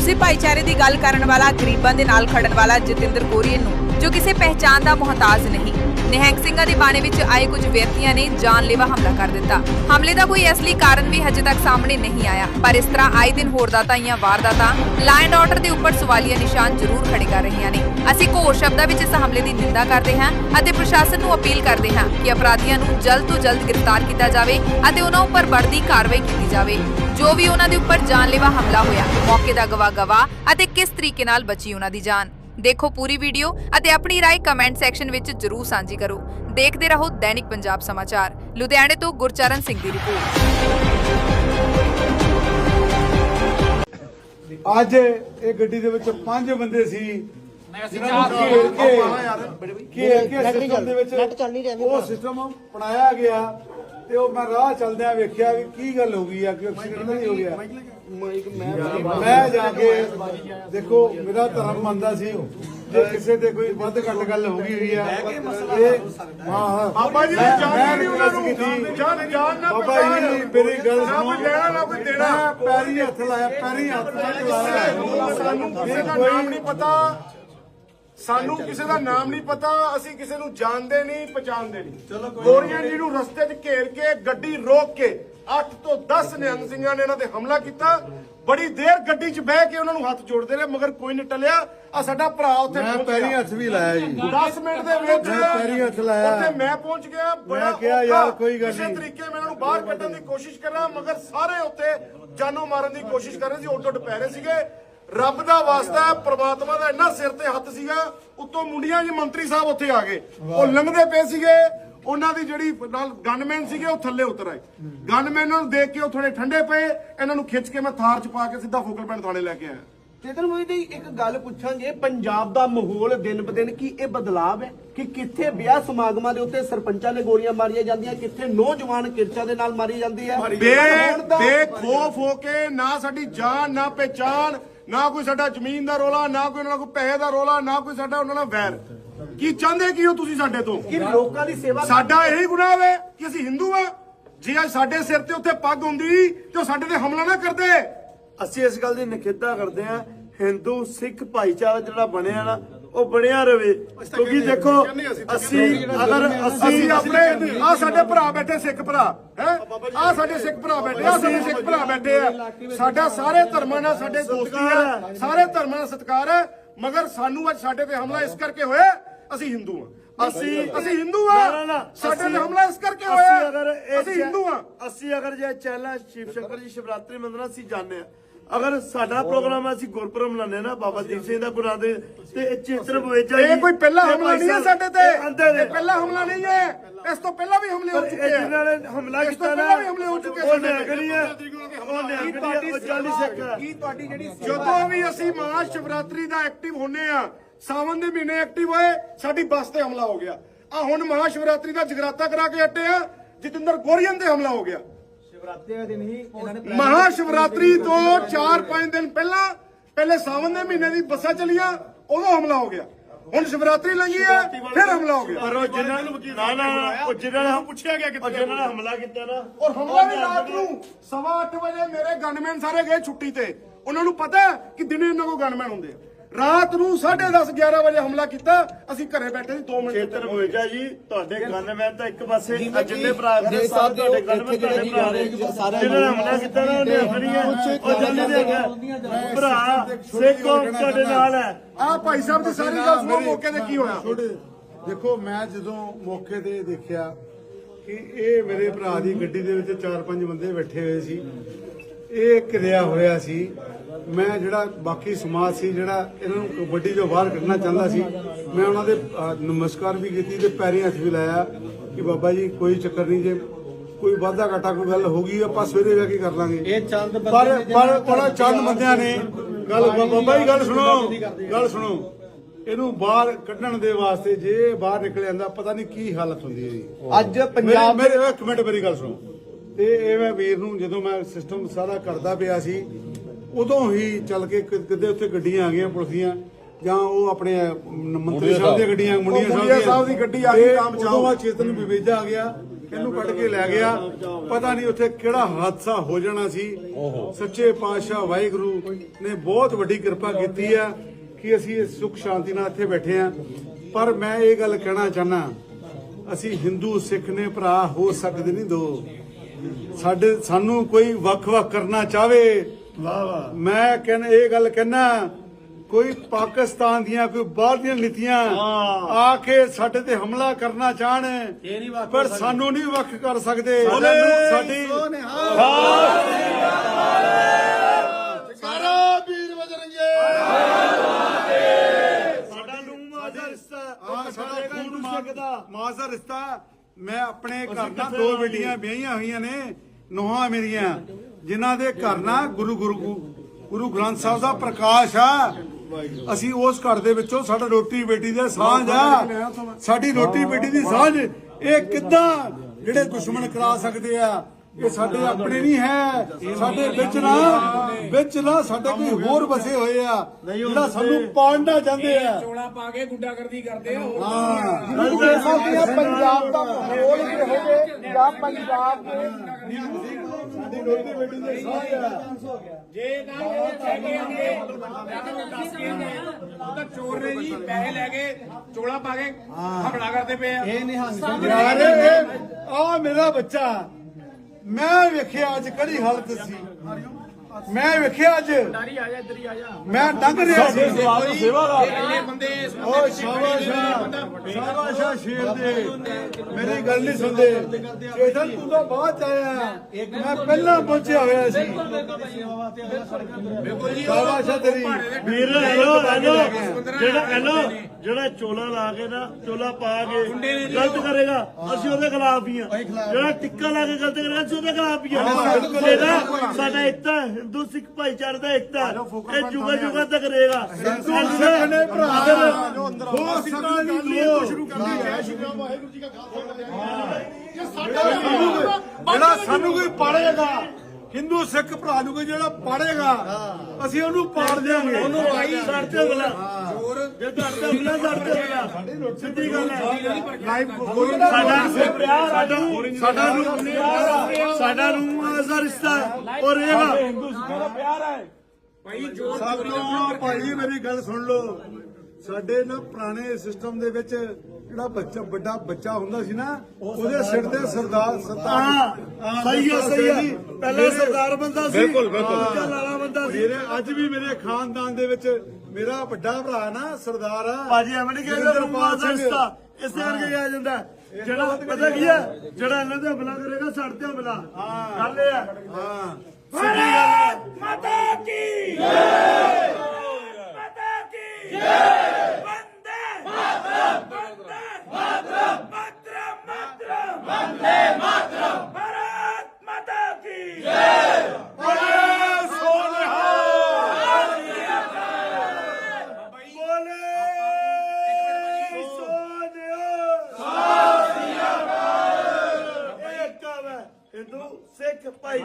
ਆਪਸੀ ਭਾਈਚਾਰੇ ਦੀ ਗੱਲ ਕਰਨ ਵਾਲਾ, ਗਰੀਬਾਂ ਦੇ ਨਾਲ ਖੜਨ ਵਾਲਾ ਜਤਿੰਦਰ ਕੋਰੀਅਨ ਨੂੰ, ਜੋ ਕਿਸੇ ਪਹਿਚਾਣ ਦਾ ਮੁਹਤਾਜ ਨਹੀਂ। ਨਿਹੰਗ ਸਿੰਘਾਂ ਦੇ ਬਾਣੇ ਵਿੱਚ ਆਏ ਕੁਝ ਵਿਅਕਤੀਆਂ ਨੇ ਜਾਨਲੇਵਾ ਹਮਲਾ ਕਰ ਦਿੱਤਾ। ਹਮਲੇ ਦਾ ਕੋਈ ਅਸਲੀ ਕਾਰਨ ਵੀ ਹਜੇ ਤੱਕ ਸਾਹਮਣੇ ਨਹੀਂ ਆਇਆ। ਪਰ ਇਸ ਤਰ੍ਹਾਂ ਆਏ ਦਿਨ ਹੋਰਦਾਤਾਂ ਜਾਂ ਵਾਰਦਾਤਾਂ ਲਾਇਨ ਆਰਡਰ ਦੇ ਉੱਪਰ ਸਵਾਲੀਆ ਨਿਸ਼ਾਨ ਜ਼ਰੂਰ ਖੜੇ ਕਰ ਰਹੀਆਂ ਨੇ। ਅਸੀਂ ਘੋਰ ਸ਼ਬਦਾਂ ਵਿੱਚ ਇਸ ਹਮਲੇ ਦੀ ਨਿੰਦਾ ਕਰਦੇ ਹਾਂ ਅਤੇ ਪ੍ਰਸ਼ਾਸਨ ਨੂੰ ਅਪੀਲ ਕਰਦੇ ਹਾਂ ਕਿ ਅਪਰਾਧੀਆਂ ਨੂੰ ਜਲਦ ਤੋਂ ਜਲਦ ਗ੍ਰਿਫਤਾਰ ਕੀਤਾ ਜਾਵੇ ਅਤੇ ਉਹਨਾਂ ਉੱਪਰ ਬਣਦੀ ਕਾਰਵਾਈ ਕੀਤੀ ਜਾਵੇ। ਜੋ ਵੀ ਉਹਨਾਂ ਦੇ ਉੱਪਰ ਜਾਨਲੇਵਾ ਹਮਲਾ ਹੋਇਆ, ਮੌਕੇ ਦਾ ਗਵਾਹ ਗਵਾਹ ਅਤੇ ਕਿਸ ਤਰੀਕੇ ਨਾਲ ਬਚੀ ਉਹਨਾਂ ਦੀ ਜਾਨ। ਦੇਖੋ ਪੂਰੀ ਵੀਡੀਓ ਅਤੇ ਆਪਣੀ رائے ਕਮੈਂਟ ਸੈਕਸ਼ਨ ਵਿੱਚ ਜਰੂਰ ਸਾਂਝੀ ਕਰੋ ਦੇਖਦੇ ਰਹੋ ਦੈਨਿਕ ਪੰਜਾਬ ਸਮਾਚਾਰ ਲੁਧਿਆਣੇ ਤੋਂ ਗੁਰਚਰਨ ਸਿੰਘ ਦੀ ਰਿਪੋਰਟ ਅੱਜ ਇਹ ਗੱਡੀ ਦੇ ਵਿੱਚ ਪੰਜ ਬੰਦੇ ਸੀ ਜਿਹਨਾਂ ਨੂੰ ਘੇਰ ਕੇ ਘੇਰ ਕੇ ਸਿਸਟਮ ਦੇ ਵਿੱਚ ਉਹ ਸਿਸਟਮ ਬਣਾਇਆ ਗਿਆ ਤੇ ਉਹ ਮੈਂ ਰਾਹ ਚੱਲਦਿਆਂ ਵੇਖਿਆ ਵੀ ਕੀ ਗੱਲ ਹੋ ਗਈ ਆ ਕਿ ਐਕਸੀਡੈਂਟ ਨਹੀਂ ਹੋ ਗਿਆ ਮੈਂ ਜਾ ਕੇ ਦੇਖੋ ਮੇਰਾ ਧਰਮ ਮੰਨਦਾ ਸੀ ਜੇ ਕਿਸੇ ਤੇ ਕੋਈ ਵੱਧ ਘੱਟ ਗੱਲ ਹੋ ਗਈ ਹੋਈ ਆ ਇਹ ਹਾਂ ਬਾਬਾ ਜੀ ਨੇ ਜਾਣ ਨਹੀਂ ਉਹਨਾਂ ਨੂੰ ਕੀਤੀ। ਜਾਣ ਜਾਣ ਨਾ ਬਾਬਾ ਜੀ ਮੇਰੀ ਗੱਲ ਨਾ ਸੁਣੋ। ਕੋਈ ਲੈਣਾ ਨਾ ਕੋਈ ਦੇਣਾ ਪੈਰੀ ਹੱਥ ਲਾਇਆ ਪੈਰੀ ਹੱਥ ਲਾਇਆ ਸਾਨੂੰ ਕਿਸੇ ਦਾ ਨਾਮ ਨਹੀਂ ਪਤਾ ਸਾਨੂੰ ਕਿਸੇ ਦਾ ਨਾਮ ਨਹੀਂ ਪਤਾ ਅਸੀਂ ਕਿਸੇ ਨੂੰ ਜਾਣਦੇ ਨਹੀਂ ਪਛਾਣਦੇ ਨਹੀਂ। ਗੋਰੀਆਂ ਜੀ ਨੂੰ ਰਸਤੇ 'ਚ ਘੇਰ ਕੇ ਗੱਡੀ ਰੋਕ ਕੇ 8 ਤੋਂ 10 ਨਿਹੰਗ ਸਿੰਘਾਂ ਨੇ ਇਹਨਾਂ ਤੇ ਹਮਲਾ ਕੀਤਾ। ਬੜੀ ਦੇਰ ਗੱਡੀ 'ਚ ਬਹਿ ਕੇ ਉਹਨਾਂ ਨੂੰ ਹੱਥ ਜੋੜਦੇ ਰਹੇ ਮਗਰ ਕੋਈ ਨਹੀਂ ਟਲਿਆ। ਆ ਸਾਡਾ ਭਰਾ ਉੱਥੇ ਮੈਂ ਪੈਰੀ ਹੱਥ ਵੀ ਲਾਇਆ ਜੀ। 10 ਮਿੰਟ ਦੇ ਵਿੱਚ ਮੈਂ ਪੈਰੀਂ ਹੱਥ ਲਾਇਆ। ਉੱਥੇ ਮੈਂ ਪਹੁੰਚ ਗਿਆ। ਬੜਾ ਕਿਹਾ ਯਾਰ ਕੋਈ ਗੱਲ ਕਿਸੇ ਨਹੀਂ। ਤਰੀਕੇ ਮੈਂ ਇਹਨਾਂ ਨੂੰ ਬਾਹਰ ਕੱਢਣ ਦੀ ਕੋਸ਼ਿਸ਼ ਕਰਾਂ ਮਗਰ ਸਾਰੇ ਉੱਤੇ ਜਾਨੋਂ ਮਾਰਨ ਦੀ ਕੋਸ਼ਿਸ਼ ਕਰ ਰਹੇ ਸੀ ਉੱਡ ਉੱਡ ਪੈ ਰਹੇ ਸੀਗੇ। ਰੱਬ ਦਾ ਵਾਸਤਾ ਹੈ ਪ੍ਰਮਾਤਮਾ ਦਾ ਇੰਨਾ ਸਿਰ ਤੇ ਹੱਥ ਸੀਗਾ ਉੱਤੋਂ ਮੁੰਡੀਆਂ ਜੀ ਮੰਤਰੀ ਸਾਹਿਬ ਉੱਥੇ ਆ ਗਏ। ਉਹ ਲੰਘਦੇ ਪਏ ਸੀਗੇ। ਉਹਨਾਂ ਦੀ ਜਿਹੜੀ ਨਾਲ ਗਨਮੈਨ ਸੀਗੇ ਉਹ ਥੱਲੇ ਉਤਰ ਆਏ। ਗਨਮੈਨ ਨੂੰ ਦੇਖ ਕੇ ਉਹ ਥੋੜੇ ਠੰਡੇ ਪਏ ਇਹਨਾਂ ਨੂੰ ਖਿੱਚ ਕੇ ਮੈਂ ਥਾਰ ਚ ਪਾ ਕੇ ਸਿੱਧਾ ਫੋਕਲ ਪੁਆਇੰਟ ਥਾਣੇ ਲੈ ਕੇ ਆਇਆ। ਚੇਤਨ ਮੋਦੀ ਜੀ ਇੱਕ ਗੱਲ ਪੁੱਛਾਂਗੇ ਪੰਜਾਬ ਦਾ ਮਾਹੌਲ ਦਿਨ ਬ ਦਿਨ ਕੀ ਇਹ ਬਦਲਾਵ ਹੈ? ਕਿ ਕਿੱਥੇ ਵਿਆਹ ਸਮਾਗਮਾਂ ਦੇ ਉੱਤੇ ਸਰਪੰਚਾਂ ਨੇ ਗੋਲੀਆਂ ਮਾਰੀਆਂ ਜਾਂਦੀਆਂ ਕਿੱਥੇ ਨੌਜਵਾਨ ਕਿਰਚਾਂ ਦੇ ਨਾਲ ਮਾਰੀ ਜਾਂਦੀ ਹੈ? ਬੇ ਹੁਣ ਤਾਂ- ਬੇ ਖੋਫ ਹੋ ਕੇ ਨਾ ਸਾਡੀ ਜਾਨ ਨਾ ਪਹਿਚਾਨ ਨਾ ਕੋਈ ਸਾਡਾ ਜ਼ਮੀਨ ਦਾ ਰੋਲਾ ਨਾ ਕੋਈ ਉਹਨਾਂ ਨਾਲ ਕੋਈ ਪੈਸੇ ਦਾ ਰੋਲਾ ਨਾ ਕੋਈ ਸਾਡਾ ਉਹਨਾਂ ਨਾਲ ਵੈਰ। ਕੀ ਚਾਹੁੰਦੇ ਕੀ ਹੋ ਤੁਸੀਂ ਸਾਡੇ ਤੋਂ? ਕਿ ਲੋਕਾਂ ਦੀ ਸੇਵਾ ਸਾਡਾ ਇਹੀ ਗੁਨਾਹ ਵੇ ਕਿ ਅਸੀਂ ਹਿੰਦੂ ਆ। ਜੇ ਅੱਜ ਸਾਡੇ ਸਿਰ ਤੇ ਉੱਥੇ ਪੱਗ ਹੁੰਦੀ ਤੇ ਉਹ ਸਾਡੇ ਤੇ ਹਮਲਾ ਨਾ ਕਰਦੇ। ਅਸੀਂ ਇਸ ਗੱਲ ਦੀ ਨਿਖੇਧਾ ਕਰਦੇ ਹਾਂ ਹਿੰਦੂ ਸਿੱਖ ਭਾਈਚਾਰਾ ਜਿਹੜਾ ਬਣਿਆ ਨਾ ਉਹ ਬਣਿਆ ਰਵੇ। ਕਿਉਂਕਿ ਦੇਖੋ ਅਸੀਂ ਅਗਰ ਅਸੀਂ ਆਪਣੇ ਆ ਸਾਡੇ ਭਰਾ ਬੈਠੇ ਸਿੱਖ ਭਰਾ ਹੈ? ਆ ਸਾਡੇ ਸਿੱਖ ਭਰਾ ਬੈਠੇ ਆ ਸਾਡੇ ਸਿੱਖ ਭਰਾ ਬੈਠੇ ਆ। ਸਾਡਾ ਸਾਰੇ ਧਰਮਾਂ ਨਾਲ ਸਾਡੇ ਦੋਸਤੀ ਹੈ। ਸਾਰੇ ਧਰਮਾਂ ਦਾ ਸਤਿਕਾਰ ਹੈ। ਮਗਰ ਸਾਨੂੰ ਅੱਜ ਸਾਡੇ ਤੇ ਹਮਲਾ ਇਸ ਕਰਕੇ ਹੋਇਆ ਅਸੀਂ ਹਿੰਦੂ ਆ। ਅਸੀਂ ਅਸੀਂ ਹਿੰਦੂ ਨਾ, ਨਾ, ਆ ਨਾ, ਸਾਡੇ ਤੇ ਅਸੀਂ- ਹਮਲਾ ਇਸ ਕਰਕੇ ਅਸੀਂ ਹੋਇਆ। ਅਗਰ ਇਹ ਅਸੀਂ ਚੈ- ਹਿੰਦੂ ਆ। ਅਸੀਂ ਅਗਰ ਜੇ ਚੈਲਾ ਸ਼ਿਵ ਸ਼ੰਕਰ ਜੀ ਸ਼ਿਵਰਾਤਰੀ ਮੰਨਣਾ ਅਸੀਂ ਜਾਣਦੇ ਆ। ਅਗਰ ਸਾਡਾ ਪ੍ਰੋਗਰਾਮ ਹੈ, ਅਸੀਂ ਗੁਰਪੁਰਬ ਮਨਾਉਂਦੇ ਨਾ ਬਾਬਾ ਦੀਪ ਸਿੰਘ ਦਾ ਪੁਰਾ ਦੇ ਤੇ ਇਹ ਚਿੱਤਰ ਬਵੇਜਾ ਇਹ ਕੋਈ ਪਹਿਲਾ ਹਮਲਾ ਨਹੀਂ ਹੈ ਸਾਡੇ ਤੇ। ਇਹ ਪਹਿਲਾ ਹਮਲਾ ਨਹੀਂ ਹੈ। ਇਸ ਤੋਂ ਪਹਿਲਾਂ ਵੀ ਹਮਲੇ ਹੋ ਚੁੱਕੇ ਇਹ ਆ। ਜਿਹਨਾਂ ਨੇ ਹਮਲਾ ਇਸ ਤੋਂ ਕੀਤਾ ਨਾ ਪਹਿਲਾਂ ਵੀ ਹਮਲੇ ਹੋ ਚੁੱਕੇ ਉਹ ਸਾਡੇ ਤੇ। ਨਿਹੰਗਣੀ ਹੈ ਉਹ ਨਿਹੰਗਣੀ ਹੈ ਉਹ ਚਾਲੀ ਸਿੱਖ ਹੈ ਕੀ ਤੁਹਾਡੀ ਜਿਹੜੀ ਜਦੋਂ ਵੀ ਅਸੀਂ ਮਹਾ ਸ਼ਿਵਰਾਤਰੀ ਦਾ ਐਕਟਿਵ ਹੁੰਨੇ ਆ ਸਾਵਨ ਦੇ ਮਹੀਨੇ ਐਕਟਿਵ ਹੋਏ ਸਾਡੀ ਬੱਸ ਤੇ ਹਮਲਾ ਹੋ ਗਿਆ। ਆ ਹੁਣ ਮਹਾ ਸ਼ਿਵਰਾਤਰੀ ਦਾ ਜਗਰਾਤਾ ਕਰਾ ਕੇ ਹਟੇ ਆ ਜਤਿੰਦਰ ਗੋਰੀਅਨ ਤੇ ਹਮਲਾ ਹੋ ਗਿਆ। ਮਹਾ ਸ਼ਿਵਰਾਤਰੀ ਤੋਂ 4-5 ਦਿਨ। ਪਹਿਲਾਂ ਪਹਿਲੇ ਸਾਵਨ ਦੇ ਮਹੀਨੇ ਦੀ ਬੱਸਾਂ ਚਲੀਆਂ ਉਦੋਂ ਹਮਲਾ ਹੋ ਗਿਆ। ਹੁਣ ਸ਼ਿਵਰਾਤਰੀ ਲੰਗੀ ਹੈ ਫਿਰ ਹਮਲਾ ਹੋ ਗਿਆ। ਉਹ ਜਿਨ੍ਹਾਂ ਨੂੰ ਨਾ ਨਾ ਨਾ, ਉਹ ਜਿਨ੍ਹਾਂ ਨੇ ਪੁੱਛਿਆ ਗਿਆ ਕਿ ਜਿਨ੍ਹਾਂ ਨੇ ਹਮਲਾ ਕੀਤਾ ਨਾ। ਔਰ ਹਮਲਾ ਵੀ ਰਾਤ ਨੂੰ ਸਵਾ ਅੱਠ ਵਜੇ ਮੇਰੇ ਗਨਮੈਨ ਸਾਰੇ ਗਏ ਛੁੱਟੀ ਤੇ। ਉਹਨਾਂ ਨੂੰ ਪਤਾ ਹੈ ਕਿ ਦਿਨੇ ਇਹਨਾਂ ਕੋਲ ਗਨਮੈਨ ਹੁੰਦੇ ਆ। ਰਾਤ ਨੂੰ 10:30 11 ਵਜੇ ਹਮਲਾ ਕੀਤਾ। ਅਸੀਂ ਘਰੇ ਬੈਠੇ ਸੀ 2 ਮਿੰਟ ਚੇਤਨ ਬਵੇਜਾ ਜੀ ਤੁਹਾਡੇ ਗਨਮੈਨ ਤਾਂ ਇੱਕ ਪਾਸੇ ਆ ਜਿੰਨੇ ਭਰਾ ਖੜੇ ਸਭ ਤੁਹਾਡੇ ਗਨਮੈਨ ਤੁਹਾਡੇ ਭਰਾ ਨੇ। ਜਿਹਨਾਂ ਨੇ ਹਮਲਾ ਕੀਤਾ ਨਾ ਉਹਨੇ ਆਪਣੀ ਹੈ ਉਹ ਜਾਂਦੇ ਦੇ ਹੈਗਾ ਭਰਾ ਸਿੱਖ ਕੌਮ ਤੁਹਾਡੇ ਨਾਲ ਹੈ। ਆਹ ਭਾਈ ਸਾਹਿਬ ਦੀ ਸਾਰੀ ਗੱਲ ਸੁਣੋ ਮੌਕੇ ਤੇ ਕੀ ਹੋਇਆ? ਦੇਖੋ ਮੈਂ ਜਦੋਂ ਮੌਕੇ ਤੇ ਦੇਖਿਆ ਕਿ ਇਹ ਮੇਰੇ ਭਰਾ ਦੀ ਗੱਡੀ ਦੇ ਵਿੱਚ ਚਾਰ ਪੰਜ ਬੰਦੇ ਬੈਠੇ ਹੋਏ ਸੀ ਇਹ ਕਿਰਿਆ ਹੋਇਆ ਸੀ। ਮੈਂ ਜਿਹੜਾ ਬਾਕੀ ਸਮਾਜ ਸੀ ਜਿਹੜਾ ਇਹਨਾਂ ਨੂੰ ਕਬੱਡੀ ਤੋਂ ਬਾਹਰ ਕੱਢਣਾ ਚਾਹੁੰਦਾ ਸੀ ਮੈਂ ਉਹਨਾਂ ਦੇ ਨਮਸਕਾਰ ਵੀ ਕੀਤੀ ਤੇ ਪੈਰੀਂ ਹੱਥ ਵੀ ਲਾਇਆ ਕਿ ਬਾਬਾ ਜੀ ਕੋਈ ਚੱਕਰ ਨਹੀਂ ਜੇ ਕੋਈ ਵਾਧਾ ਘਾਟਾ ਕੋਈ ਗੱਲ ਹੋ ਗਈ ਆਪਾਂ ਸਵੇਰੇ ਜਾ ਕੇ ਕਰ ਲਾਂਗੇ। ਇਹ ਚੰਦ ਪਰ ਪਰ ਉਹਨਾਂ ਚੰਦ ਬੰਦਿਆਂ ਨੇ ਗੱਲ ਬਾਬਾ ਜੀ ਗੱਲ ਸੁਣੋ ਗੱਲ ਸੁਣੋ। ਇਹਨੂੰ ਬਾਹਰ ਕੱਢਣ ਦੇ ਵਾਸਤੇ ਜੇ ਬਾਹਰ ਨਿਕਲ ਜਾਂਦਾ ਪਤਾ ਨਹੀਂ ਕੀ ਹਾਲਤ ਹੁੰਦੀ ਹੈ ਜੀ। ਅੱਜ ਪੰਜਾਬ ਮੇਰੇ ਇੱਕ ਮਿੰਟ ਮੇਰੀ ਗੱਲ ਸੁਣੋ। ਤੇ ਇਹ ਮੈਂ ਵੀਰ ਨੂੰ ਜਦੋਂ ਮੈਂ ਸਿਸਟਮ ਸਾਰਾ ਕਰਦਾ ਪਿਆ ਸੀ ਉਦੋਂ ਹੀ ਚੱਲ ਕੇ ਕਿ- ਕਿਤੇ ਉੱਥੇ ਗੱਡੀਆਂ ਆ ਗਈਆਂ ਪੁਲਿਸ ਦੀਆਂ ਜਾਂ ਉਹ ਆਪਣੇ ਮੰਤਰੀ ਸਾਹਿਬ ਦੀਆਂ ਗੱਡੀਆਂ ਮੁੰਡੀਆਂ ਮੁੰਡੀਆਂ ਸਾਹਿਬ ਦੀ ਗੱਡੀ ਆ ਗਈ ਤੇ ਕੰਮ। ਉਦੋਂ ਬਾਅਦ ਚੇਤਨ ਵਿਵੇਜਾ ਆ ਗਿਆ ਇਹਨੂੰ ਕੱਢ ਕੇ ਲੈ ਗਿਆ। ਪਤਾ ਨਹੀਂ ਉੱਥੇ ਕਿਹੜਾ ਹਾਦਸਾ ਹੋ ਜਾਣਾ ਸੀ। ਸੱਚੇ ਪਾਤਸ਼ਾਹ ਵਾਹਿਗੁਰੂ ਨੇ ਬਹੁਤ ਵੱਡੀ ਕਿਰਪਾ ਕੀਤੀ ਆ ਕਿ ਅਸੀਂ ਇਸ ਸੁਖ ਸ਼ਾਂਤੀ ਨਾਲ ਇੱਥੇ ਬੈਠੇ ਆ। ਪਰ ਮੈਂ ਇਹ ਗੱਲ ਕਹਿਣਾ ਚਾਹਨਾ ਅਸੀਂ ਹਿੰਦੂ ਸਿੱਖ ਨੇ ਭਰਾ ਹੋ ਸਕਦੇ ਨਹੀਂ ਦੋ। ਸਾਡੇ ਸਾਨੂੰ ਕੋਈ ਵੱਖ-ਵੱਖ ਕਰਨਾ ਚਾਵੇ ਵਾਹ ਵਾਹ। ਮੈਂ ਕਹਿੰਦਾ ਇਹ ਗੱਲ ਕਹਿਣਾ ਕੋਈ ਪਾਕਿਸਤਾਨ ਦੀਆਂ ਕੋਈ ਬਾਹਰ ਦੀਆਂ ਨੀਤੀਆਂ ਆ ਕੇ ਸਾਡੇ ਤੇ ਹਮਲਾ ਕਰਨਾ ਚਾਹਣ ਪਰ ਸਾਨੂੰ ਨਹੀਂ ਵੱਖ ਕਰ ਸਕਦੇ। ਸਾਡੀ ਸਾਰਾ ਵੀਰ ਬਜਰੰਗੇ ਸਾਡਾ ਨੂੰ ਮਾਜ਼ਾ ਰਿਸ਼ਤਾ ਆ ਸਾਡਾ ਖੂਨ ਖੂਨ ਮੰਗਦਾ ਮਾਂ ਦਾ ਰਿਸ਼ਤਾ। ਮੈਂ ਆਪਣੇ ਘਰ ਨਾਲ ਦੋ ਬੇਟੀਆਂ ਵਿਆਹੀਆਂ ਹੋਈਆਂ ਨੇ। ਨੋਹਾਂ ਮੇਰੀਆਂ ਜਿਨ੍ਹਾਂ ਦੇ ਘਰ ਨਾਲ ਗੁਰੂ ਗੁਰੂ ਗੁਰੂ ਗ੍ਰੰਥ ਸਾਹਿਬ ਦਾ ਪ੍ਰਕਾਸ਼ ਆ। ਅਸੀਂ ਉਸ ਘਰ ਦੇ ਵਿੱਚੋਂ ਸਾਡਾ ਰੋਟੀ ਬੇਟੀ ਦੇ ਸਾਂਝ ਆ। ਸਾਡੀ ਰੋਟੀ ਬੇਟੀ ਦੀ ਸਾਂਝ ਇਹ ਕਿੱਦਾਂ ਜਿਹੜੇ ਦੁਸ਼ਮਣ ਕਰਾ ਸਕਦੇ ਆ ਇਹ ਸਾਡੇ ਆਪਣੇ ਨਹੀਂ ਹੈ। ਸਾਡੇ ਵਿੱਚ ਨਾ ਵਿੱਚ ਨਾ ਸਾਡੇ ਕੋਈ ਹੋਰ ਵਸੇ ਹੋਏ ਆ ਜਿਹੜਾ ਸਾਨੂੰ ਪਾੜਨਾ ਚਾਹੁੰਦੇ ਆ। ਚੋਲਾ ਪਾ ਕੇ ਗੁੰਡਾਗਰਦੀ ਕਰਦੇ ਆ ਹਾਂ। ਪੰਜਾਬ ਦਾ ਮਾਹੌਲ ਕਿ ਹੋਵੇ ਜਾਂ ਪੰਜਾਬ ਦੇ ਸਾਡੀ ਰੋਟੀ ਬੇਟੀ ਦੇ ਸਾਂਝ ਆ। ਜੇ ਨਾ ਉਹ ਕਹਿ ਕੇ ਆਂਦੇ ਜਾਂ ਤਾਂ ਦੱਸ ਕੇ ਆਂਦੇ ਉਹ ਤਾਂ ਚੋਰ ਨੇ ਜੀ ਪੈਸੇ ਲੈ ਕੇ ਚੋਲਾ ਪਾ ਕੇ ਹਮਲਾ ਕਰਦੇ ਪਏ ਆ। ਯਾਰ ਆ ਮੇਰਾ ਬੱਚਾ। ਮੈਂ ਵੇਖਿਆ ਅੱਜ ਕਿਹੜੀ ਹਾਲਤ ਸੀ। ਮੈਂ ਵੇਖਿਆ ਅੱਜ। ਡਾਰੀ ਆ ਜਾ ਇੱਧਰ ਹੀ ਆ ਜਾ। ਮੈਂ ਲੰਘ ਰਿਹਾ ਸੀ। ਇੰਨੇ ਬੰਦੇ ਇਸ ਓ ਸ਼ਾਬਾਸ਼ ਸ਼ਾਬਾਸ਼ ਆ ਸ਼ੇਰ ਦੇ। ਮੇਰੀ ਗੱਲ ਨਹੀਂ ਸੁਣਦੇ। ਚੇਤਨ ਤੂੰ ਤਾਂ ਬਾਅਦ ਚ ਆਇਆ। ਮੈਂ ਪਹਿਲਾਂ ਪਹੁੰਚਿਆ ਹੋਇਆ ਸੀ। ਸ਼ਾਬਾਸ਼ ਆ ਤੇਰੀ। ਵੀਰ ਹੈਲੋ ਹੈਲੋ। ਜਿਹੜਾ ਹੈਲੋ ਜਿਹੜਾ ਚੋਲਾ ਲਾ ਕੇ ਨਾ ਚੋਲਾ ਪਾ ਕੇ ਗਲਤ ਕਰੇਗਾ। ਅਸੀਂ ਉਹਦੇ ਖਿਲਾਫ ਹੀ ਆ। ਜਿਹੜਾ ਟਿੱਕਾ ਲਾ ਕੇ ਗਲਤ ਕਰੇਗਾ ਅਸੀਂ ਉਹਦੇ ਖਿਲਾਫ ਹੀ ਆ। ਸਾਡਾ ਇੱਕਤਾ ਹਿੰਦੂ ਸਿੱਖ ਭਾਈਚਾਰੇ ਦਾ ਇੱਕਤਾ ਇਹ ਜੁਗਾ ਜੁਗਾ ਤੱਕ ਰਹੇਗਾ। ਸਿੱਖ ਨੇ ਭਰਾ ਹੋ ਨਹੀਂ ਦੋ ਸ਼ੁਰੂ ਕਰਦੇ ਜੈ ਸ਼੍ਰੀ ਰਾਮ ਵਾਹਿਗੁਰੂ ਜੀ ਕਾ ਖਾਲਸਾ। ਇਹ ਸਾਡਾ ਜਿਹੜਾ ਸਾਨੂੰ ਕੋਈ ਪਾੜੇਗਾ ਹਿੰਦੂ ਸਿੱਖ ਭਰਾ ਨੂੰ ਕੋਈ ਜਿਹੜਾ ਪਾੜੇਗਾ ਅਸੀਂ ਉਹਨੂੰ ਪਾੜ ਦੇਾਂਗੇ ਉਹਨੂੰ ਸੜਤੇ ਬਲਾ ਸਿੱਧੀ ਗੱਲ ਹੈ। ਸਾਡਾ ਸਾਡਾ ਸਾਡਾ ਨੂੰ ਸਾਡਾ ਨੂੰ ਆਜ਼ਾ ਰਿਸ਼ਤਾ। ਹੈ। ਔਰ ਇਹਦਾ ਭਾਈ ਜੋ ਸਭ ਤੋਂ ਭਾਈ ਮੇਰੀ ਗੱਲ ਸੁਣ ਲਓ। ਸਾਡੇ ਨਾ ਪੁਰਾਣੇ ਸਿਸਟਮ ਦੇ ਵਿੱਚ ਜਿਹੜਾ ਬੱਚਾ ਵੱਡਾ ਬੱਚਾ ਹੁੰਦਾ ਸੀ ਨਾ ਉਹਦੇ ਸਿਰ ਤੇ ਸਰਦਾਰ ਸਰਦਾਰ ਸਹੀ ਹੈ ਸਹੀ ਹੈ ਪਹਿਲੇ ਸਰਦਾਰ ਬੰਦਾ ਸੀ। ਬਿਲਕੁਲ ਬਿਲਕੁਲ। ਲਾਲਾ ਬੰਦਾ ਸੀ। ਮੇਰੇ ਅੱਜ ਵੀ ਮੇਰੇ ਖਾਨਦਾਨ ਦੇ ਵਿੱਚ ਮੇਰਾ ਵੱਡਾ ਭਰਾ ਨਾ ਸਰਦਾਰ ਆ। ਭਾਜੀ ਐਵੇਂ ਨਹੀਂ ਕਹਿੰਦਾ ਜੋਗਿੰਦਰਪਾਲ ਰੂਪਾ ਦਾ ਸਿੰਘ। ਰਿਸ਼ਤਾ ਇਸੇ ਕਰਕੇ ਆ ਜਾਂਦਾ। ਜਿਹੜਾ ਪਤਾ ਕੀ ਹੈ ਜਿਹੜਾ ਇਹਨਾਂ ਤੇ ਹਮਲਾ ਕਰੇਗਾ ਸਾਡੇ ਤੇ ਹਮਲਾ। ਗੱਲ ਇਹ ਹੈ ਹਾਂ। ਸਿੱਧੀ ਗੱਲ ਹੈ ਮਾਤਾ ਕੀ? ਜੈ ਮਾਤਾ ਕੀ? ਜੈ ਵੰਦੇ ਮਾਤਰਮ ਵੰਦੇ ਮਾਤਰਮ। ਮਾਤਰਮ। ਮਾਤਰਮ ਵੰਦੇ ਮਾਤਰਮ ਭਾਰਤ ਮਾਤਾ ਕੀ ਜੈ ਬੋਲੇ ਹਿੰਦੂ ਸਿੱਖ ਭਾਈ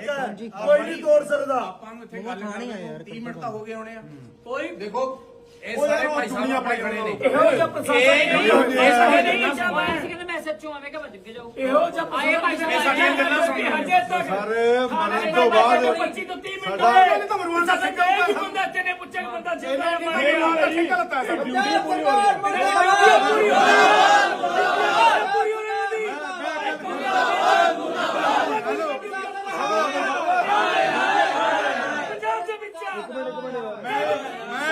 ਇੱਕ ਹੈ। ਕੋਈ ਨਹੀਂ ਤੋੜ ਸਕਦਾ। ਆਪਾਂ ਨੂੰ ਇੱਥੇ ਗੱਲ ਕਰਨੀ ਹੈ। 30 ਮਿੰਟ ਤਾਂ ਹੋ ਗਏ ਹੋਣੇ ਆ। ਕੋਈ ਦੇਖੋ ਇਹ ਸਾਰੇ ਭਾਈ ਸਾਹਿਬ ਆਪਣੇ ਖੜੇ ਨੇ। ਇਹੋ ਜਿਹਾ ਪ੍ਰਸ਼ਾਸਨ ਇਹ ਸਾਡੇ ਨਹੀਂ ਬਾਈ ਸੀ ਕਹਿੰਦੇ ਮੈਂ ਸੱਚੋ ਆਵੇਂ ਕਿ ਭੱਜ ਕੇ ਜਾਓ ਇਹੋ ਜਿਹਾ ਆਏ ਭਾਈ ਸਾਹਿਬ ਇਹ ਸਾਡੀਆਂ ਗੱਲਾਂ ਸੁਣੀਆਂ। ਹਜੇ ਤੱਕ ਸਾਰੇ ਮਰਨ ਤੋਂ ਬਾਅਦ 25 ਤੋਂ 30 ਮਿੰਟ ਸਾਡਾ- ਹੋਏ ਤਾਂ ਮਰਵਾਨ ਦਾ ਸੱਚਾ ਇੱਕ ਬੰਦਾ ਤੇਨੇ ਪੁੱਛਿਆ ਕਿ ਬੰਦਾ ਜਿੰਦਾ ਮਾਰੇ ਇਹ ਗਲਤ ਹੈ ਸਾਡੀ। ਡਿਊਟੀ ਪੂਰੀ ਹੋ ਰਹੀ ਹੈ। ਪੂਰੀ ਹੋ ਰਹੀ ਹੋ ਰਹੀ ਪੰਜਾਬ ਦੇ ਵਿੱਚ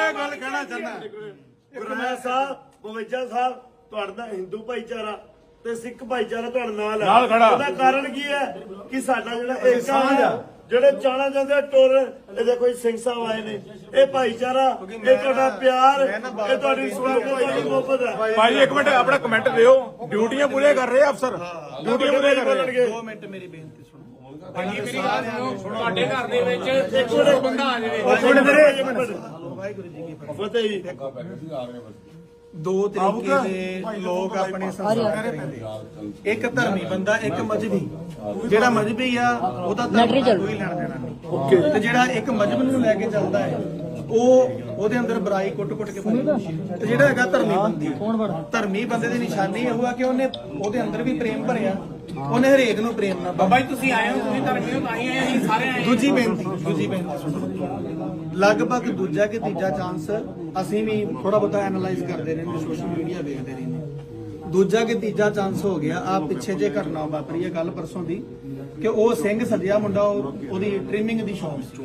ਮੈਂ ਗੱਲ ਕਹਿਣਾ ਚਾਹੁੰਦਾ। ਗੁਰਮੇਲ ਸਾਹਿਬ ਬਵਿਜਾ ਸਾਹਿਬ ਤੁਹਾਡਾ ਹਿੰਦੂ ਭਾਈਚਾਰਾ ਤੇ ਸਿੱਖ ਭਾਈਚਾਰਾ ਤੁਹਾਡੇ ਨਾਲ ਹੈ। ਉਹਦਾ ਕਾਰਨ ਕੀ ਹੈ? ਕਿ ਸਾਡਾ ਜਿਹੜਾ ਏਕਾ ਹੈ ਜਿਹੜੇ ਚਾਣਾ ਜਾਂਦੇ ਟੁਰ ਇਹਦੇ ਕੋਈ ਸਿੰਘ ਸਾਹਿਬ ਆਏ ਨੇ। ਇਹ ਭਾਈਚਾਰਾ ਇਹ ਤੁਹਾਡਾ ਪਿਆਰ ਇਹ ਤੁਹਾਡੀ ਸਵਾਗਤ ਤੁਹਾਡੀ ਮੁਹੱਬਤ ਹੈ। ਭਾਈ ਇੱਕ ਮਿੰਟ ਆਪਣਾ ਕਮੈਂਟ ਦਿਓ। ਡਿਊਟੀਆਂ ਪੂਰੀਆਂ ਕਰ ਰਹੇ ਆ ਅਫਸਰ? ਡਿਊਟੀਆਂ ਪੂਰੀਆਂ ਕਰ ਰਹੇ ਆ। ਭਾਜੀ ਮੇਰੀ ਗੱਲ ਸੁਣੋ। ਤੁਹਾਡੇ ਘਰ ਦੇ ਵਿੱਚ ਇੱਕ ਬੰਦਾ ਆ ਜਾਵੇ ਫਤਿਹ। ਜੀ। ਦੋ ਤਰੀਕੇ ਦੇ ਲੋਕ ਆਪਣੇ ਸੰਸਾਰ ਦੇ ਪੈਂਦੇ ਇੱਕ ਧਰਮੀ ਬੰਦਾ ਇੱਕ ਮਜਬੀ ਜਿਹੜਾ ਮਜਬੀ ਆ ਉਹਦਾ ਧਰਮ ਨਾਲ ਕੋਈ ਲੈਣਾ ਦੇਣਾ ਨਹੀਂ। ਤੇ ਜਿਹੜਾ ਇੱਕ ਮਜਬ ਨੂੰ ਲੈ ਕੇ ਚੱਲਦਾ ਹੈ ਉਹ ਉਹਦੇ ਅੰਦਰ ਬੁਰਾਈ ਕੁੱਟ-ਕੁੱਟ ਕੇ ਪਾਈ ਤੇ ਜਿਹੜਾ ਹੈਗਾ ਧਰਮੀ ਬੰਦੀ ਧਰਮੀ ਬੰਦੇ ਦੀ ਨਿਸ਼ਾਨੀ ਇਹ ਹੋਆ ਕਿ ਉਹਨੇ ਉਹਦੇ ਅੰਦਰ ਵੀ ਪ੍ਰੇਮ ਭਰਿਆ। ਉਹਨੇ ਹਰੇਕ ਨੂੰ ਪ੍ਰੇਮ ਨਾਲ ਬਾਬਾ ਜੀ, ਤੁਸੀਂ ਆਏ ਹੋ, ਤੁਸੀਂ ਧਰਮੀ ਹੋ ਤਾਂ ਹੀ ਆਏ ਅਸੀਂ ਸਾਰੇ ਆਏ ਦੂਜੀ ਬੇਨਤੀ ਦੂਜੀ ਬੇਨਤੀ। ਸੁਣੋ ਲਗਭਗ ਦੂਜਾ ਕਿ ਤੀਜਾ ਚਾਂਸ ਅਸੀਂ ਵੀ ਥੋੜਾ ਬਹੁਤਾ ਐਨਾਲਾਈਜ਼ ਕਰਦੇ ਰਹਿੰਦੇ ਸੋਸ਼ਲ ਮੀਡੀਆ ਵੇਖਦੇ ਰਹਿੰਦੇ। ਦੂਜਾ ਕਿ ਤੀਜਾ ਚਾਂਸ ਹੋ ਗਿਆ ਆ ਪਿੱਛੇ ਜੇ ਘਟਨਾ ਵਾਪਰੀ ਹੈ ਕੱਲ ਪਰਸੋਂ ਦੀ, ਕਿ ਉਹ ਸਿੰਘ ਸੱਜਿਆ ਮੁੰਡਾ, ਉਹ- ਉਹਦੀ ਟ੍ਰਿਮਿੰਗ ਦੀ ਸ਼ੌਪ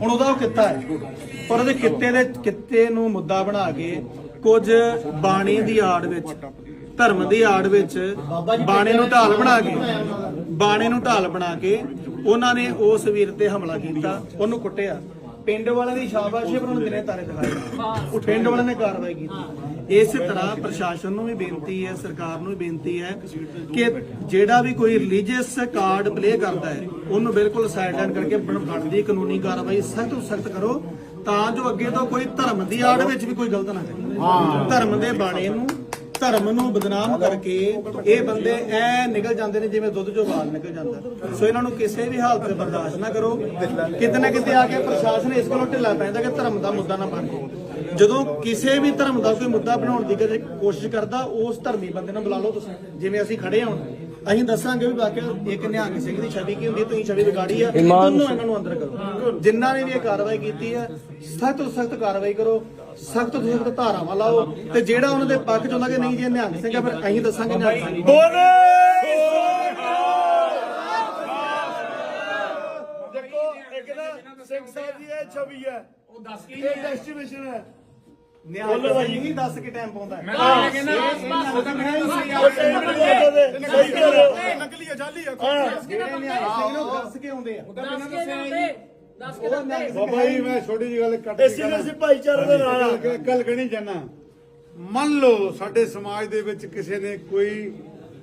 ਹੁਣ ਉਹਦਾ ਉਹ ਕਿੱਤਾ ਹੈ। ਪਰ ਉਹਦੇ ਕਿੱਤੇ ਦੇ, ਕਿੱਤੇ ਨੂੰ ਮੁੱਦਾ ਬਣਾ ਕੇ ਕੁਝ ਬਾਣੀ ਦੀ ਆੜ ਵਿੱਚ ਧਰਮ ਦੀ ਆੜ ਵਿੱਚ ਬਾਣੇ ਨੂੰ ਢਾਲ ਬਣਾ ਕੇ ਬਾਣੇ ਨੂੰ ਢਾਲ ਬਣਾ ਕੇ ਉਹਨਾਂ ਨੇ ਉਸ ਵੀਰ ਤੇ ਹਮਲਾ ਕੀਤਾ ਉਹਨੂੰ ਕੁੱਟਿਆ। ਪਿੰਡ ਵਾਲਿਆਂ ਦੀ ਸ਼ਾਬਾਸ਼ ਪਰ ਉਹਨੂੰ ਦਿਨੇ ਤਾਰੇ ਦਿਖਾਏ। ਉਹ ਪਿੰਡ ਵਾਲਿਆਂ ਨੇ ਕਾਰਵਾਈ ਕੀਤੀ। ਇਸੇ ਤਰ੍ਹਾਂ ਪ੍ਰਸ਼ਾਸਨ ਨੂੰ ਵੀ ਬੇਨਤੀ ਹੈ ਸਰਕਾਰ ਨੂੰ ਵੀ ਬੇਨਤੀ ਹੈ ਕਿ ਜਿਹੜਾ ਵੀ ਕੋਈ ਰਿਲੀਜੀਅਸ ਕਾਰਡ ਪਲੇ ਕਰਦਾ ਹੈ ਉਹਨੂੰ ਬਿਲਕੁਲ ਸਾਈਡਲਾਈਨ ਕਰਕੇ ਬਣ- ਬਣਦੀ ਕਾਨੂੰਨੀ ਕਾਰਵਾਈ ਸਖਤ ਤੋਂ ਸਖਤ ਕਰੋ ਤਾਂ ਜੋ ਅੱਗੇ ਤੋਂ ਕੋਈ ਧਰਮ ਦੀ ਆੜ ਵਿੱਚ ਵੀ ਕੋਈ ਗਲਤ ਨਾ ਕਰੇ। ਧਰਮ ਦੇ ਬਾਣੇ ਨੂੰ ਧਰਮ ਨੂੰ ਬਦਨਾਮ ਕਰਕੇ ਇਹ ਬੰਦੇ ਐ ਨਿਕਲ ਜਾਂਦੇ ਨੇ ਜਿਵੇਂ ਦੁੱਧ ਚੋਂ ਵਾਲ ਨਿਕਲ ਜਾਂਦਾ। ਸੋ ਇਹਨਾਂ ਨੂੰ ਕਿਸੇ ਵੀ ਹਾਲਤ 'ਚ ਬਰਦਾਸ਼ਤ ਨਾ ਕਰੋ। ਕਿਤੇ ਨਾ ਕਿਤੇ ਆ ਕੇ ਪ੍ਰਸ਼ਾਸਨ ਇਸ ਕੋਲੋਂ ਢਿੱਲਾ ਪੈਂਦਾ ਕਿ ਧਰਮ ਦਾ ਮੁੱਦਾ ਨਾ ਬਣ ਜਦੋਂ ਕਿਸੇ ਵੀ ਧਰਮ ਦਾ ਕੋਈ ਮੁੱਦਾ ਬਣਾਉਣ ਦੀ ਕਦੇ ਕੋਸ਼ਿਸ਼ ਕਰਦਾ ਉਸ ਧਰਮੀ ਬੰਦੇ ਨੂੰ ਬੁਲਾ ਲਓ ਤੁਸੀਂ ਜਿਵੇਂ ਅਸੀਂ ਖੜੇ ਹਾਂ ਅਸੀਂ ਦੱਸਾਂਗੇ ਵੀ ਵਾਕਿਆ ਇੱਕ ਨਿਹੰਗ ਸਿੰਘ ਦੀ ਛਵੀ ਕੀ ਹੁੰਦੀ ਹੈ, ਤੁਸੀਂ ਛਵੀ ਵਿਗਾੜੀ ਆ ਦੋਨੋਂ ਇਹਨਾਂ ਨੂੰ ਅੰਦਰ ਕਰੋ। ਜਿਨ੍ਹਾਂ ਨੇ ਵੀ ਇਹ ਕਾਰਵਾਈ ਕੀਤੀ ਹੈ ਸਖਤ ਤੋਂ ਸਖਤ ਕਾਰਵਾਈ ਕਰੋ। ਸਖਤ ਤੋਂ ਸਖਤ ਧਾਰਾਵਾਂ ਲਾਓ ਤੇ ਜਿਹੜਾ ਉਹਨਾਂ ਦੇ ਪੱਖ ਚ ਹੁੰਦਾ ਕਿ ਨਹੀਂ ਜੇ ਨਿਹੰਗ ਸਿੰਘ ਆ ਫਿਰ ਅਸੀਂ ਦੱਸਾਂਗੇ ਨਿਹੰਗ ਸਿੰਘ ਬੋਲੇ! ਦੇਖੋ ਇੱਕ ਨਾ ਸਿੰਘ ਸਾਹਿਬ ਦੀ ਇਹ ਛਵੀ ਹੈ। ਉਹ ਦੱਸ ਕੀ ਇਹ ਡੈਸਟੀਨੇਸ਼ਨ ਹੈ। ਨਿਹੰਗ ਸਿੰਘ ਹੀ ਦੱਸ ਕੇ ਟਾਈਮ ਪਾਉਂਦਾ ਹੈ। ਮੈਂ ਕਹਿੰਦਾ ਸਹੀ ਕਰ ਨਕਲੀ ਆ ਜਾਲੀ ਆ। ਜਿਹੜੇ ਨਿਹੰਗ ਸਿੰਘ ਨੂੰ ਦੱਸ ਕੇ ਆਉਂਦੇ ਆ। ਬਾਬਾ ਜੀ ਮੈਂ ਛੋਟੀ ਜਿਹੀ ਗੱਲ ਕੱਟ ਇਸੇ ਲਈ ਅਸੀਂ ਭਾਈਚਾਰੇ ਦੇ ਨਾਲ। ਆ। ਗੱਲ- ਗੱਲ ਕਹਿਣੀ ਚਾਹਨਾ ਮੰਨ ਲਓ ਸਾਡੇ ਸਮਾਜ ਦੇ ਵਿੱਚ ਕਿਸੇ ਨੇ ਕੋਈ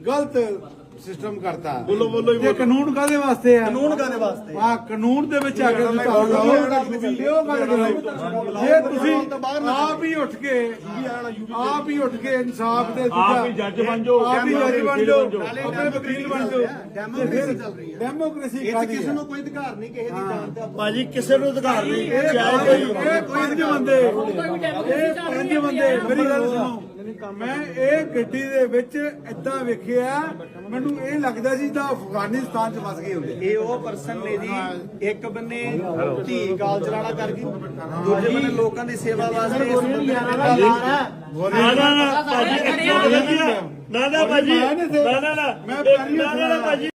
ਗਲਤ ਸਿਸਟਮ ਕਰਤਾ। ਬੋਲੋ ਬੋਲੋ ਇਹ ਕਾਨੂੰਨ ਕਾਦੇ ਵਾਸਤੇ ਆ? ਕਾਨੂੰਨ ਕਾਦੇ ਵਾਸਤੇ? ਆ ਕਾਨੂੰਨ ਦੇ ਵਿੱਚ ਆ ਕੇ ਲਾਓ ਗੱਲ ਕਰੋ। ਜੇ ਤੁਸੀਂ ਆਪ ਹੀ ਉੱਠ ਕੇ ਆਪ ਹੀ ਉੱਠ ਕੇ ਇਨਸਾਫ ਦੇ ਆਪ ਹੀ ਜੱਜ ਬਣ ਜਾਓ, ਆਪ ਹੀ ਜੱਜ ਬਣ ਜਾਓ ਆਪਣੇ ਵਕੀਲ ਬਣ ਜਾਓ। ਡੈਮੋਕ੍ਰੇਸੀ ਚੱਲ ਰਹੀ ਹੈ ਡੈਮੋਕ੍ਰੇਸੀ ਕਾਦੀ ਕਿਸੇ ਨੂੰ ਕੋਈ ਅਧਿਕਾਰ ਨਹੀਂ ਕਿਸੇ ਦੀ ਜਾਨ ਤੇ ਭਾਜੀ ਕਿਸੇ ਨੂੰ ਅਧਿਕਾਰ ਨਹੀਂ। ਚਾਹੇ ਕੋਈ ਪੰਜ ਬੰਦੇ। ਇਹ ਪੰਜ ਬੰਦੇ ਮੇਰੀ ਗੱਲ ਸੁਣੋ। ਮੈਂ ਇਹ ਗੱਡੀ ਦੇ ਵਿੱਚ ਏਦਾਂ ਵੇਖਿਆ ਮੈਨੂੰ ਇਹ ਲੱਗਦਾ ਸੀ ਤਾਂ ਅਫਗਾਨਿਸਤਾਨ ਚ ਫਸ ਗਏ ਹੁੰਦੇ। ਇਹ ਉਹ ਪਰਸਨ ਨੇ ਜੀ ਇੱਕ ਬੰਨੇ ਧੀ ਕਾਲ ਚਲਾਣਾ ਕਰ ਗਈ ਦੂਜੇ ਬੰਨੇ ਲੋਕਾਂ ਦੀ ਸੇਵਾ ਵਾਸਤੇ ਇਸ ਬੰਦੇ ਨੇ ਨਾ ਨਾ ਨਾ ਭਾਜੀ ਇੱਕ ਮਿੰਟ ਨਾ ਨਾ ਭਾਜੀ ਨਾ ਨਾ ਨਾ ਮੈਂ ਨਾ ਨਾ ਭਾਜੀ।